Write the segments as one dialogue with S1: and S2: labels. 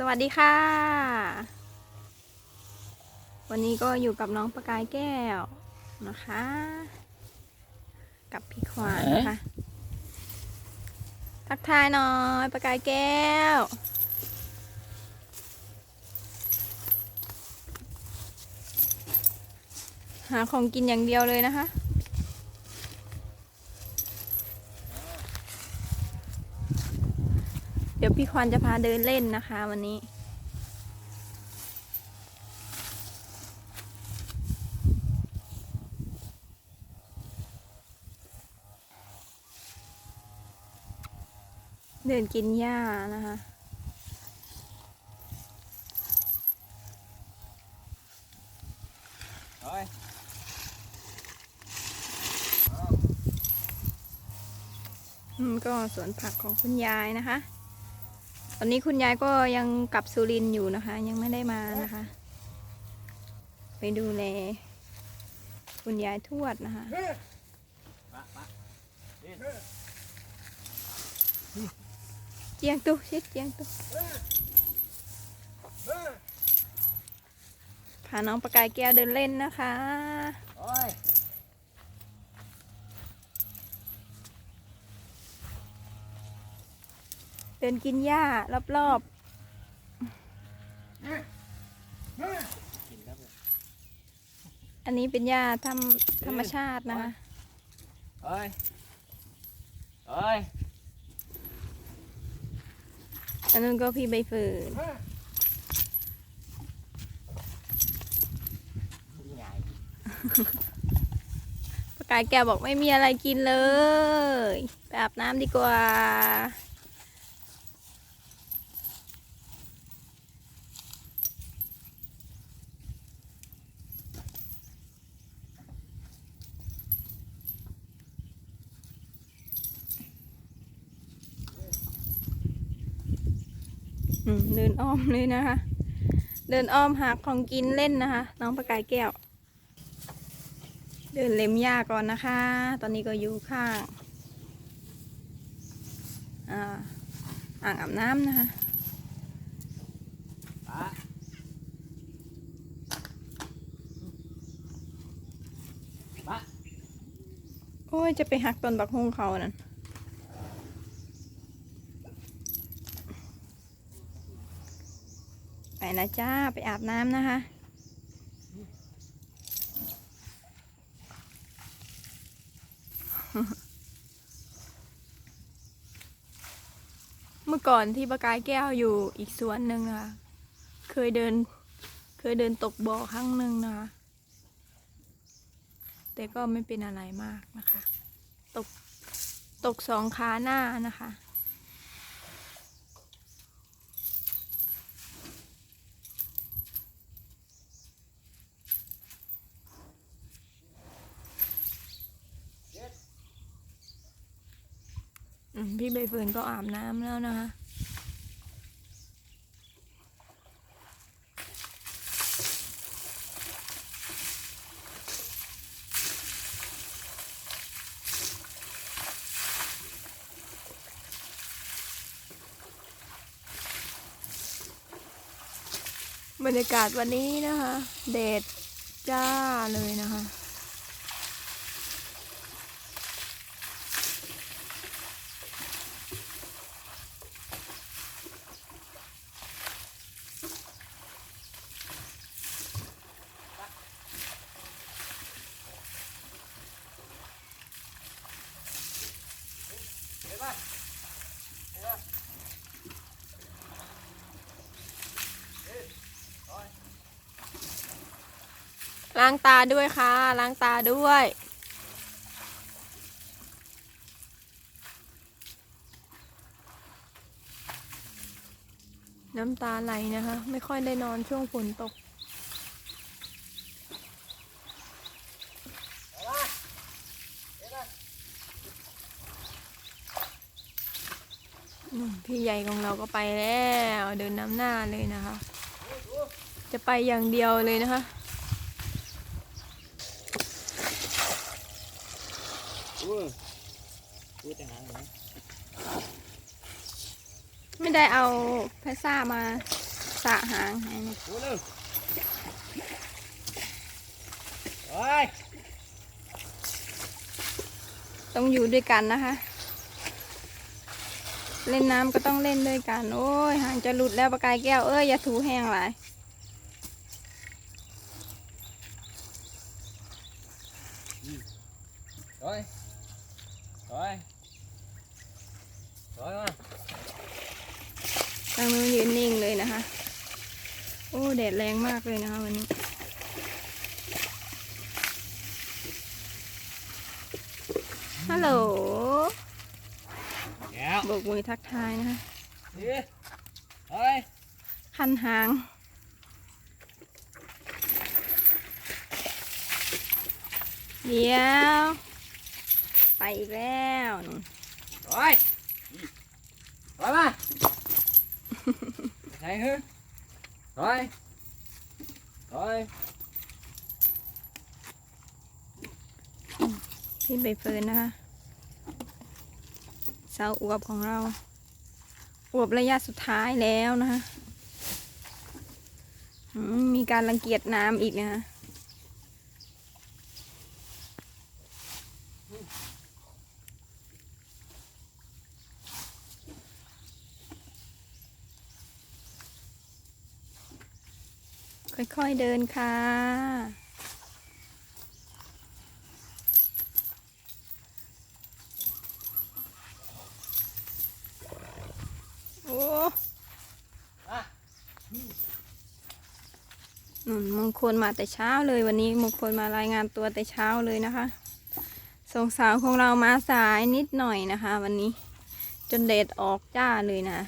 S1: สวัสดีค่ะ วันนี้ก็อยู่กับน้องประกายแก้วนะคะ กับพี่ขวานนะคะ ทักทายหน่อยประกายแก้ว หาของกินอย่างเดียวเลยนะคะ ดี๋ยวพี่ควานจะพาเดินเล่นนะคะวันนี้ เดินกินหญ้านะคะ
S2: เฮ้ย
S1: อืมก็สวนผักของคุณยายนะคะ ตอนนี้คุณยายก็ยังกลับสุรินอยู่นะคะ ยังไม่ได้มานะคะ ไปดูแลคุณยายทวดนะคะเจียงตุชิดเจียงตุพาน้องประกายแก้วเดินเล่นนะคะ
S2: โอ้ย
S1: เดินกินหญ้ารอบ
S2: กินแล้วเลย
S1: ๆอันนี้เป็นหญ้าธรรมธรรมชาตินะคะ
S2: เฮ้ยเฮ้ย
S1: อันนู้นก็พี่ใบเฟิร์น
S2: ใหญ่
S1: ประกายแก้วบอกไม่มีอะไรกินเลย ไปอาบน้ำดีกว่า เดินอ้อมเลยนะคะ เดินอ้อมหาของกินเล่นนะคะ น้องประกายแก้ว เดินเล็มหญ้าก่อนนะคะ ตอนนี้ก็อยู่ข้างอ่าอ่างอาบน้ำนะคะ
S2: ปะปะ
S1: โอ้ย จะไปหักต้นบักฮุงเขานั่น ไปนะจ้า ไปอาบน้ำนะคะ เมื่อก่อนที่ประกายแก้วอยู่อีกสวนหนึ่งนะคะเคยเดิน เคยเดินตกบ่อครั้งหนึ่งนะคะ แต่ก็ไม่เป็นอะไรมากนะคะ ตก ตกสองขาหน้านะคะ พี่ใบเฟิร์นก็อาบน้ำแล้วนะคะ บรรยากาศวันนี้นะคะแดดจ้าเลยนะคะ
S2: เห็นปะเห็นปะ
S1: ล้างตาด้วยค่ะ ล้างตาด้วย น้ำตาไหลนะคะ ไม่ค่อยได้นอนช่วงฝนตก พี่ใหญ่ของเราก็ไปแล้ว เดินน้ำหน้าเลยนะคะ จะไปอย่างเดียวเลยนะคะ
S2: อู้พูดอย่างนั้นเหรอ
S1: ไม่ได้เอาแพซ่ามาสะหางให้เนี่ย
S2: ดูเร็วไป
S1: ต้องอยู่ด้วยกันนะคะ เล่นน้ำก็ต้องเล่นด้วยกัน โอ้ยหางจะหลุดแล้วปากกายแก้ว เอ้ยอย่าถูแห้งหลาย
S2: ไปไปไปมา
S1: ทางนู้นยืนนิ่งเลยนะคะ โอ้แดดแรงมากเลยนะคะวันนี้ ฮัลโหล
S2: แก้ว
S1: โบกมือทักทายนะคะ
S2: ดีไป
S1: คันหางเดี๋ยว ไปอีกแล้วนู่น
S2: ไปไปมา ไหนฮะไปไป
S1: พี่ใบเฟิร์นนะคะสาวอวบของเรา อวบระยะสุดท้ายแล้วนะคะมมีการรังเกียจน้ำอีกนะคะ ค่อยๆเดินค่ะ โอ้
S2: มา
S1: อืมงคลมาแต่เช้าเลยวันนี้มงคลมารายงานตัวแต่เช้าเลยนะคะ สงสาวของเรามาสายนิดหน่อยนะคะ วันนี้จนเดดออกจ้าเลยนะ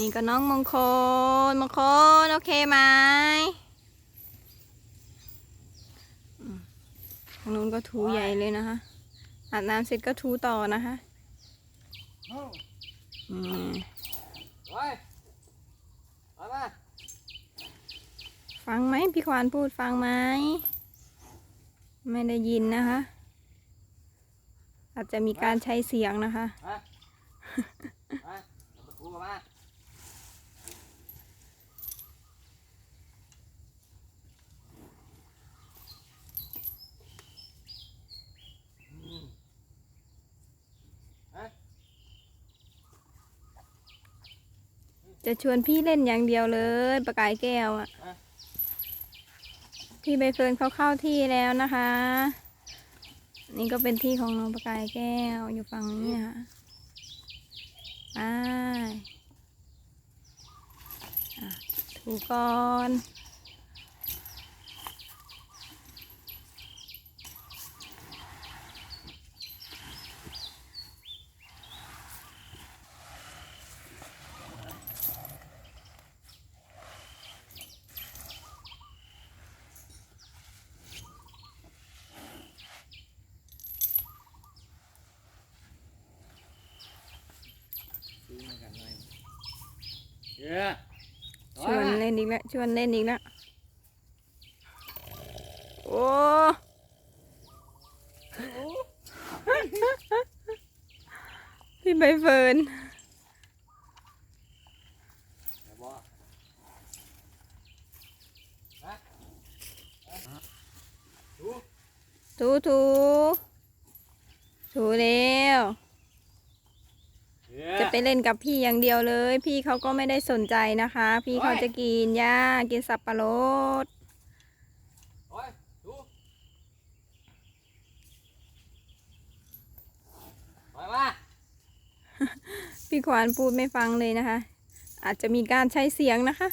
S1: นี่ก็น้องมงคล มงคล โอเคไหมทางนู้นก็ถูใหญ่เลยนะคะอาบน้ำเสร็จก็ถูต่อนะคะอืมฟังไหมพี่ควานพูดฟังไหม ไม่ได้ยินนะคะ อาจจะมีการใช้เสียงนะคะ
S2: มามาเอาประตูมา
S1: จะชวนพี่เล่นอย่างเดียวเลยประกายแก้วอะ่ะ พี่ใบเฟิร์นเขาเข้าที่แล้วนะคะ นี่ก็เป็นที่ของน้องประกายแก้วอยู่ฝั่งนี้ค่ะไปอะถูก่อน
S2: ซื้อมากันหน่อยเย้
S1: ชวนเล่นอีกแล้วชวนเล่นอีกแล้วโอ้พี่ใบเฟิร์น
S2: เดี๋ยวบอกฮะฮะดู
S1: ถูถูถูเร็ว
S2: เย้
S1: จะไปเล่นกับพี่อย่างเดียวเลย พี่เขาก็ไม่ได้สนใจนะคะ พี่เขาจะกินหญ้ากินสับปะรด
S2: โอ้ยดูไปมา
S1: พี่ขวานพูดไม่ฟังเลยนะคะ อาจจะมีการใช้เสียงนะคะ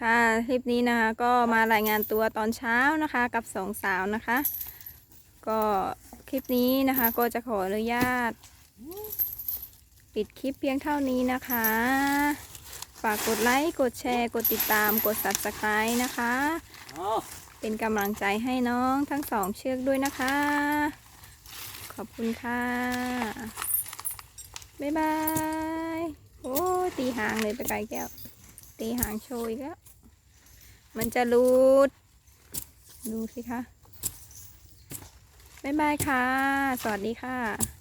S1: ค่ะ คลิปนี้นะคะ ก็มารายงานตัวตอนเช้านะคะ กับสองสาวนะคะ ก็ คลิปนี้นะคะ ก็จะขออนุญาต ปิดคลิปเพียงเท่านี้นะคะ ฝากกดไลค์กดแชร์กดติดตามกด subscribe นะคะ
S2: เป็
S1: นกำลังใจให้น้องทั้งสองเชือกด้วยนะคะ ขอบคุณค่ะ บ๊ายบาย โอ้ตีหางเลยไปไกลแก้ว ตีหางโชยกแล้วมันจะรูด ดูสิคะ บ๊ายบายค่ะ สวัสดีค่ะ